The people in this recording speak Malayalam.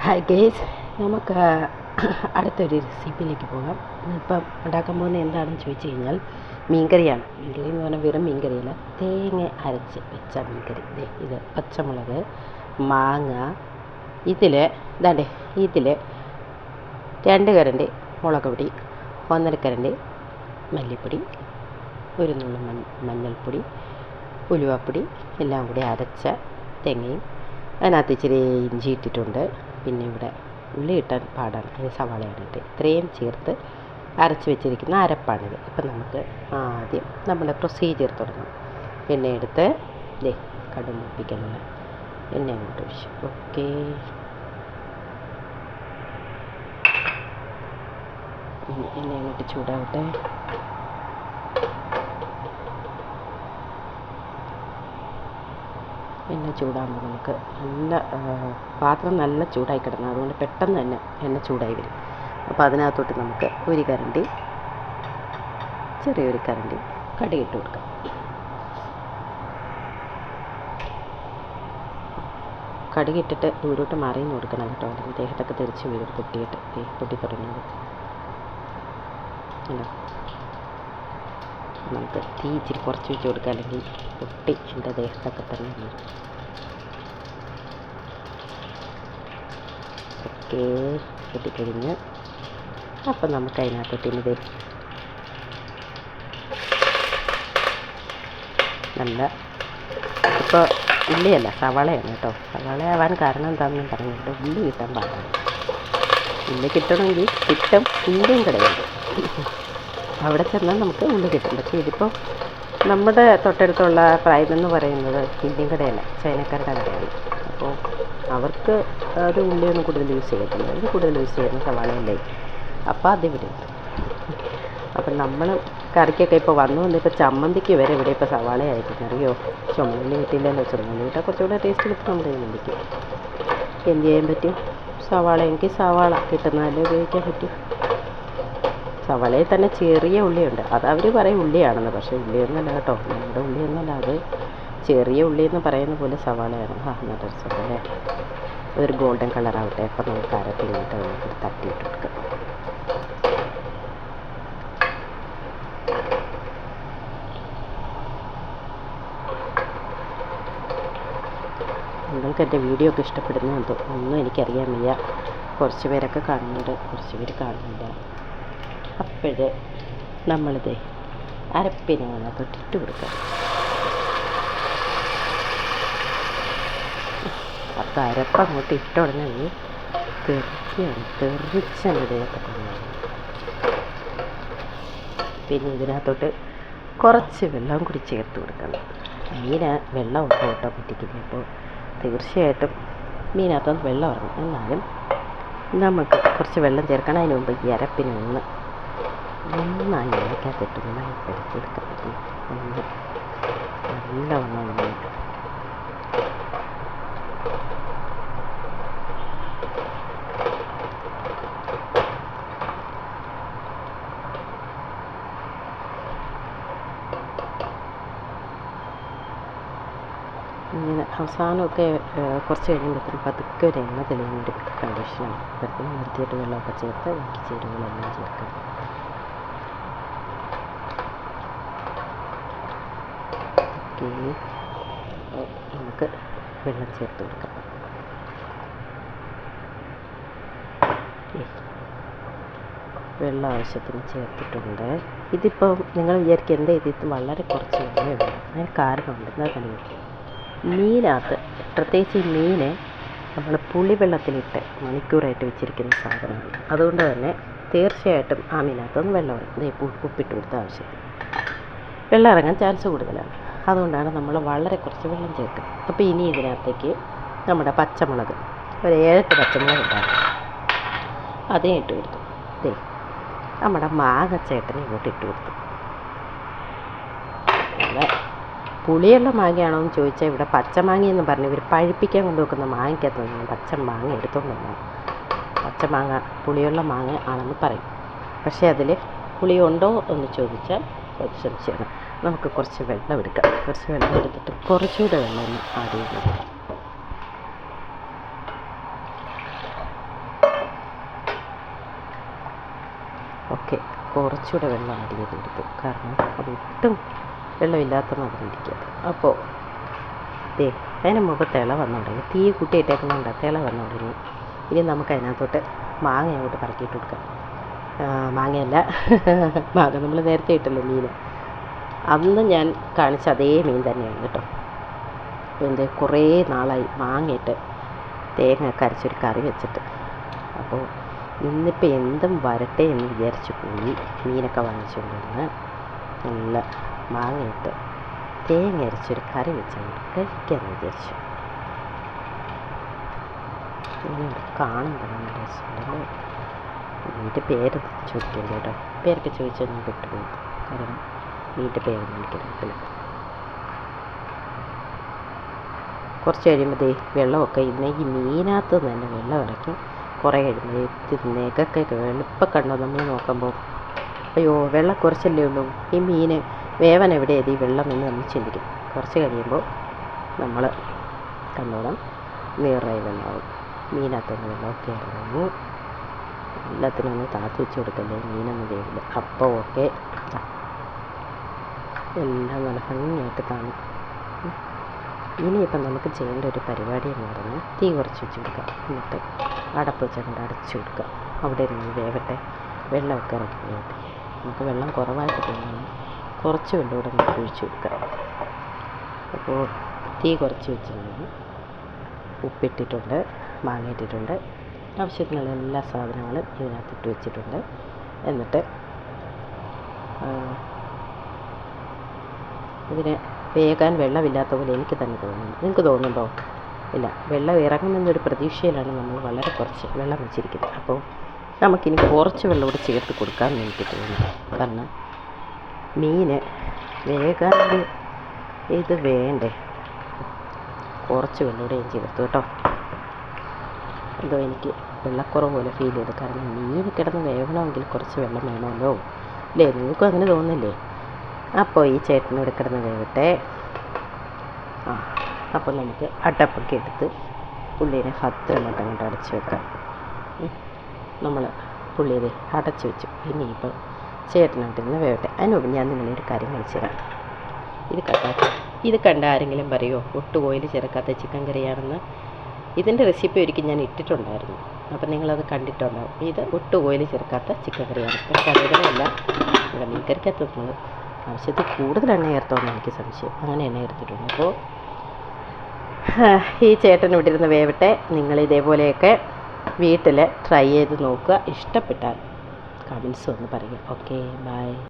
ഹായ് ഗേസ് നമുക്ക് അടുത്തൊരു റെസിപ്പിയിലേക്ക് പോകാം. ഇപ്പം ഉണ്ടാക്കാൻ പോകുന്ന എന്താണെന്ന് ചോദിച്ചു കഴിഞ്ഞാൽ മീൻകറിയാണ്. മീൻകറി എന്ന് പറഞ്ഞാൽ വെറും മീൻകറിയല്ല. തേങ്ങ അരച്ച് വെച്ച മീൻകറി. ഇത് പച്ചമുളക് മാങ്ങ ഇതിൽ ഇതാണ്ടേ ഇതിൽ രണ്ട് കരണ്ടി മുളക് പൊടി ഒന്നര കരണ്ടി മല്ലിപ്പൊടി ഒരു നുള്ളു മഞ്ഞ മഞ്ഞൾപ്പൊടി ഉലുവാപ്പൊടി എല്ലാം കൂടി അരച്ച തേങ്ങയും. അതിനകത്ത് ഇച്ചിരി ഇഞ്ചി ഇട്ടിട്ടുണ്ട്. പിന്നെ ഇവിടെ ഉള്ളി ഇട്ടാൻ പാടാണ്. അതിന് സവാളയാണ് ഇട്ട് ഇത്രയും ചേർത്ത് അരച്ച് വെച്ചിരിക്കുന്ന അരപ്പാണിത്. ഇപ്പം നമുക്ക് ആദ്യം നമ്മുടെ പ്രൊസീജിയർ തുടങ്ങാം. എണ്ണ എടുത്ത് ദേ കടും മുപ്പിക്കാനുള്ള എണ്ണ അങ്ങോട്ട് ഒഴിച്ചു. ഓക്കെ. എണ്ണ അങ്ങോട്ട് ചൂടാവട്ടെ. എണ്ണ ചൂടാകുമ്പോൾ നമുക്ക് നല്ല പാത്രം നല്ല ചൂടായി കിടന്നു അതുകൊണ്ട് പെട്ടെന്ന് തന്നെ എണ്ണ ചൂടായി വരും. അപ്പോൾ അതിനകത്തോട്ട് നമുക്ക് ഒരു കരണ്ടി ചെറിയൊരു കരണ്ടി കടുകിട്ട് കൊടുക്കാം. കടുകിട്ടിട്ട് ദൂരോട്ട് മറിയുന്നു കൊടുക്കണം കേട്ടോ. അല്ലെങ്കിൽ ദേഹത്തൊക്കെ തെറിച്ച് വീഴും പൊട്ടിയിട്ട് പൊട്ടി തുടങ്ങിയത്. അല്ലോ നമുക്ക് തീ ഇച്ചിരി കുറച്ച് വെച്ച് കൊടുക്കുക. അല്ലെങ്കിൽ പൊട്ടി എന്റെ ദേഹത്തൊക്കെ തന്നെ ഓക്കേ പൊട്ടിക്കഴിഞ്ഞ് അപ്പം നമുക്ക് അതിനകത്തോട്ട് ഇനി വരും നല്ല ഇപ്പോൾ ഉള്ളിയല്ല സവാളയാണ് കേട്ടോ. സവാള കാരണം എന്താണെന്ന് പറഞ്ഞിട്ട് ഉള്ളി കിട്ടാൻ പാടാണ് ഉള്ളി കിട്ടണമെങ്കിൽ കിട്ടും ഇന്ത്യൻ കടയുണ്ട് അവിടെ ചെന്നാൽ നമുക്ക് ഉള്ളി കിട്ടും. പക്ഷേ ഇതിപ്പോൾ നമ്മുടെ തൊട്ടടുത്തുള്ള പ്രൈം എന്ന് പറയുന്നത് ഇന്ത്യൻ കടയല്ല ചൈനക്കാരുടെ കടയാണ്. അപ്പോൾ അവർക്ക് അത് ഉള്ളിയൊന്നും കൂടുതൽ യൂസ് ചെയ്യത്തില്ല. ഇത് കൂടുതൽ യൂസ് ചെയ്യുന്ന സവാളയല്ലേ അപ്പോൾ അതിവിടെ ഉണ്ട്. അപ്പം നമ്മൾ കറിക്കൊക്കെ ഇപ്പോൾ വന്നു വന്നിപ്പോൾ ചമ്മന്തിക്ക് വരെ ഇവിടെ ഇപ്പോൾ സവാള ആയിരിക്കും അറിയോ? ചുമന്നുള്ളി കിട്ടില്ലല്ലോ ചുമന്നുള്ളി കിട്ടാൽ കുറച്ചുകൂടെ ടേസ്റ്റ് കിട്ടും നമ്മുടെ ചമ്മന്തിക്ക് എന്ത് ചെയ്യാൻ പറ്റും? സവാള. എനിക്ക് സവാള കിട്ടുന്നതല്ലേ ഉപയോഗിക്കാൻ പറ്റും? സവാളയിൽ തന്നെ ചെറിയ ഉള്ളിയുണ്ട്. അത് അവർ പറയും ഉള്ളിയാണെന്ന്. പക്ഷേ ഉള്ളിയൊന്നുമല്ല കേട്ടോ. നമ്മുടെ ഉള്ളിയൊന്നുമല്ല അത്. ചെറിയ ഉള്ളി എന്ന് പറയുന്ന പോലെ സവാളയാണ്. ആ നല്ല രസമല്ലേ ഒരു ഗോൾഡൻ കളറാവട്ടെ അപ്പം നമുക്ക് അരപ്പിങ്ങിട്ട് നമുക്ക് തട്ടിയിട്ട് കൊടുക്കാം നിങ്ങൾക്ക് എന്റെ വീഡിയോ ഒക്കെ ഇഷ്ടപ്പെടുന്നുണ്ടോ ഒന്നും എനിക്കറിയാൻ വയ്യ. കുറച്ച് പേരൊക്കെ കാണുന്നുണ്ട്. കുറച്ച് പേര് കാണുന്നില്ല. അപ്പോഴ് നമ്മളിത് അരപ്പിനെ ഇട്ട് കൊടുക്കാം. അപ്പം അരപ്പ് അങ്ങോട്ട് ഇട്ട ഉടനെ തെറിക്കുകയാണ് തെറിച്ചാണ് വീഴും. പിന്നെ ഇതിനകത്തോട്ട് കുറച്ച് വെള്ളം കൂടി ചേർത്ത് കൊടുക്കണം. മീന വെള്ളം ഉണ്ട് പറ്റിക്കില്ല. അപ്പോൾ തീർച്ചയായിട്ടും മീനകത്തുനിന്ന് വെള്ളം ഇറങ്ങും. എന്നാലും നമുക്ക് കുറച്ച് വെള്ളം ചേർക്കണം. അതിന് മുമ്പ് ഈ അരപ്പിനെ ഒന്ന് നന്നായി ഇളക്കകത്തിട്ട് നന്നായി പിടിച്ചെടുക്കാൻ പറ്റും ഒന്ന് നല്ലവണ്ണം നന്നായിട്ട് ഇങ്ങനെ അവസാനമൊക്കെ കുറച്ച് കഴിയുമ്പോഴത്തേനും പതുക്കെ ഒരു എണ്ണ തെളിയുന്ന ഒരു കണ്ടീഷനാണ് അപ്പോഴത്തേനും നിർത്തിയിട്ട് വെള്ളമൊക്കെ ചേർത്ത് ബാക്കി ചേരുവകളെല്ലാം ചേർക്കാം. ഓക്കെ നമുക്ക് വെള്ളം ചേർത്ത് കൊടുക്കാം. വെള്ളം ആവശ്യത്തിന് ചേർത്തിട്ടുണ്ട്. ഇതിപ്പോൾ നിങ്ങൾ വിചാരിക്കും എന്താ ഇതിൽ വളരെ കുറച്ച് വെള്ളമേ ഉള്ളൂ. അതിന് കാരണമുണ്ട് എന്താ തന്നെ മീനകത്ത് പ്രത്യേകിച്ച് ഈ മീന് നമ്മൾ പുളിവെള്ളത്തിലിട്ട് മണിക്കൂറായിട്ട് വെച്ചിരിക്കുന്ന സാധനമാണ്. അതുകൊണ്ട് തന്നെ തീർച്ചയായിട്ടും ആ മീനകത്തൊന്ന് വെള്ളം ഉപ്പ് ഉപ്പിട്ട് കൊടുത്ത ആവശ്യം വെള്ളം ഇറങ്ങാൻ ചാൻസ് കൂടുതലാണ്. അതുകൊണ്ടാണ് നമ്മൾ വളരെ കുറച്ച് വെള്ളം ചേർക്കുന്നത്. അപ്പോൾ ഇനി ഇതിനകത്തേക്ക് നമ്മുടെ പച്ചമുളക് ഒരു ഏഴെട്ട് പച്ചമുളക് ഉണ്ടാകും അതേ ഇട്ട് കൊടുത്തു. ദേ നമ്മുടെ മാങ്ങച്ചേട്ടനെ ഇങ്ങോട്ട് ഇട്ട് കൊടുത്തു. നല്ല പുളിയുള്ള മാങ്ങയാണോ എന്ന് ചോദിച്ചാൽ ഇവിടെ പച്ചമാങ്ങ എന്ന് പറഞ്ഞ് ഇവർ പഴുപ്പിക്കാൻ കൊണ്ടുവെക്കുന്ന മാങ്ങയ്ക്കകത്ത് പച്ച മാങ്ങ എടുത്തുകൊണ്ട് വന്നത്. പച്ച മാങ്ങ പുളിയുള്ള മാങ്ങ ആണെന്ന് പറയും. പക്ഷേ അതിൽ പുളിയുണ്ടോ എന്ന് ചോദിച്ചാൽ സംശയമാണ് നമുക്ക് കുറച്ച് വെള്ളം എടുക്കാം. കുറച്ച് വെള്ളം എടുത്തിട്ട് കുറച്ചുകൂടെ വെള്ളം ഒന്ന് ആഡ് ചെയ്യണം ഓക്കെ കുറച്ചുകൂടെ വെള്ളം ആഡ് ചെയ്തെടുത്തു കാരണം അത് ഒട്ടും വെള്ളമില്ലാത്ത അതിരിക്കാതെ അപ്പോൾ ദേ അതിന് മുമ്പ് തിള വന്നു തുടങ്ങി തീ കൂട്ടിയിട്ടേക്കുന്നുണ്ട് തിള വന്നു തുടങ്ങി ഇനി നമുക്ക് അതിനകത്തോട്ട് മാങ്ങ അങ്ങോട്ട് പറക്കിയിട്ട് കൊടുക്കാം. മാങ്ങയല്ല. മാങ്ങ നമ്മൾ നേരത്തെ ഇട്ടല്ലോ മീൻ അന്ന് ഞാൻ കാണിച്ച അതേ മീൻ തന്നെയാണ് കേട്ടോ. എന്ത് കുറേ നാളായി വാങ്ങിയിട്ട് തേങ്ങ കരച്ചൊരു കറി വെച്ചിട്ട്. അപ്പോൾ ഇന്നിപ്പോൾ എന്തും വരട്ടെ എന്ന് വിചാരിച്ച് പോയി മീനൊക്കെ വാങ്ങിച്ചുകൊണ്ട് വന്ന് നല്ല മാങ്ങയിട്ട് തേങ്ങ അരച്ചൊരു കറി വെച്ചുകൊണ്ട് കഴിക്കാമെന്ന് വിചാരിച്ചു. കാണുമ്പോഴാണ് കാണുമ്പോൾ നല്ല വീട്ടിൽ പേര് ചോദിക്കണ്ട കേട്ടോ. പേരൊക്കെ ചോദിച്ചാൽ ഞാൻ വിട്ടുപോകും കാരണം വീട്ടിൽ പേരൊന്നും എനിക്കറിയത്തില്ല കുറച്ച് കഴിയുമ്പോൾ വെള്ളമൊക്കെ ഇന്ന് ഈ മീനകത്ത് തന്നെ വെള്ളം ഇറക്കി കുറേ കഴിയുമ്പോൾ ഇത് നെകൊക്കെ വെളുപ്പം കണ്ടോ നമ്മൾ നോക്കുമ്പോൾ? അയ്യോ വെള്ളം കുറച്ചല്ലേ ഉള്ളൂ. ഈ മീൻ വേവൻ എവിടെ ഈ വെള്ളം എന്ന് നമ്മൾ ചിന്തിക്കും. കുറച്ച് കഴിയുമ്പോൾ നമ്മൾ കണ്ടോണം നീറായി വെള്ളമാവും. മീനകത്തുനിന്ന് വെള്ളമൊക്കെ ഇറങ്ങുന്നു എല്ലാത്തിനും ഒന്ന് താത്തി വെച്ച് കൊടുക്കല്ലേ? മീനൊന്നും വേവില്ല. അപ്പോൾ എല്ലാം നല്ല ഭംഗിയായിട്ട് കാണും ഇനി ഇനിയിപ്പം നമുക്ക് ചെയ്യേണ്ട ഒരു പരിപാടി എന്ന് പറഞ്ഞാൽ തീ കുറച്ച് വെച്ച് കൊടുക്കുക. എന്നിട്ട് അടപ്പ് വെച്ച് കൊണ്ട് അടച്ചു കൊടുക്കുക. അവിടെ ഇരുന്ന് വേവട്ടെ. വെള്ളമൊക്കെ ഇറക്കി നമുക്ക് വെള്ളം കുറവായിട്ട് തോന്നുന്നു കുറച്ച് വെള്ളം കൂടെ നമുക്ക് ഒഴിച്ചു കൊടുക്കുക അപ്പോൾ തീ കുറച്ച് വെച്ചിട്ടുണ്ട് ഉപ്പിട്ടിട്ടുണ്ട് മാങ്ങ ഇട്ടിട്ടുണ്ട് ആവശ്യത്തിനുള്ള എല്ലാ സാധനങ്ങളും ഇതിനകത്ത് ഇട്ട് വെച്ചിട്ടുണ്ട്. എന്നിട്ട് ഇതിന് വേകാൻ വെള്ളമില്ലാത്ത പോലെ എനിക്ക് തന്നെ തോന്നുന്നു. നിങ്ങൾക്ക് തോന്നുന്നുണ്ടോ? ഇല്ല. വെള്ളം ഇറങ്ങുമെന്നൊരു പ്രതീക്ഷയിലാണ് നമ്മൾ വളരെ കുറച്ച് വെള്ളം വെച്ചിരിക്കുന്നത്. അപ്പോൾ നമുക്കിനി കുറച്ച് വെള്ളം കൂടെ ചേർത്ത് കൊടുക്കാമെന്ന് എനിക്ക് തോന്നുന്നു. കാരണം വേകാൻ ഒരു ഇത് വേണ്ടേ? കുറച്ച് വെള്ളം കൂടെ ഞാൻ ചേർത്തു കേട്ടോ. എന്തോ എനിക്ക് വെള്ളക്കുറവ് പോലെ ഫീൽ ചെയ്തു. കാരണം മീൻ കിടന്ന് വേവണമെങ്കിൽ കുറച്ച് വെള്ളം വേണമല്ലോ. അല്ലേ നിങ്ങൾക്കും അങ്ങനെ തോന്നില്ലേ അപ്പോൾ ഈ ചേട്ടനോട് കിടന്ന് വേവട്ടെ ആ അപ്പോൾ നമുക്ക് അടപ്പൊക്കെ എടുത്ത് പുള്ളീനെ ഭദ്രമായിട്ട് അങ്ങോട്ട് അടച്ച് വെക്കാം. നമ്മൾ പുള്ളിയെ അടച്ച് വെച്ചു. ഇനിയിപ്പോൾ ചേട്ടനായിട്ടിരുന്ന് വേവട്ടെ അതിനുമുമ്പ് ഞാൻ നിങ്ങളെ ഒരു കാര്യം കാണിച്ചു തരാം. ഇത് കണ്ട? ഇത് കണ്ട ആരെങ്കിലും പറയുമോ ഒട്ട് ഓയിൽ ചേർക്കാത്ത ചിക്കൻ കറിയാണെന്ന്. ഇതിന്റെ റെസിപ്പി ഒരിക്കൽ ഞാൻ ഇട്ടിട്ടുണ്ടായിരുന്നു. അപ്പം നിങ്ങളത് കണ്ടിട്ടുണ്ടാവും. ഇത് ഒട്ട് ഓയിൽ ചേർക്കാത്ത ചിക്കൻ കറിയാണ്. കറികളല്ല ഇവിടെ മീൻ നമ്മൾ ആവശ്യത്തിൽ കൂടുതൽ എണ്ണ ചേർത്തോന്ന് എനിക്ക് സംശയം. അങ്ങനെ എണ്ണ ചേർത്തിട്ടുണ്ട്. അപ്പോൾ ഈ ചേട്ടൻ ഇവിടെ ഇരുന്ന് വേവട്ടെ. നിങ്ങൾ ഇതേപോലെയൊക്കെ വീട്ടിൽ ട്രൈ ചെയ്ത് നോക്കുക. ഇഷ്ടപ്പെട്ടാൽ കമൻസ് ഒന്ന് പറയുക. Okay bye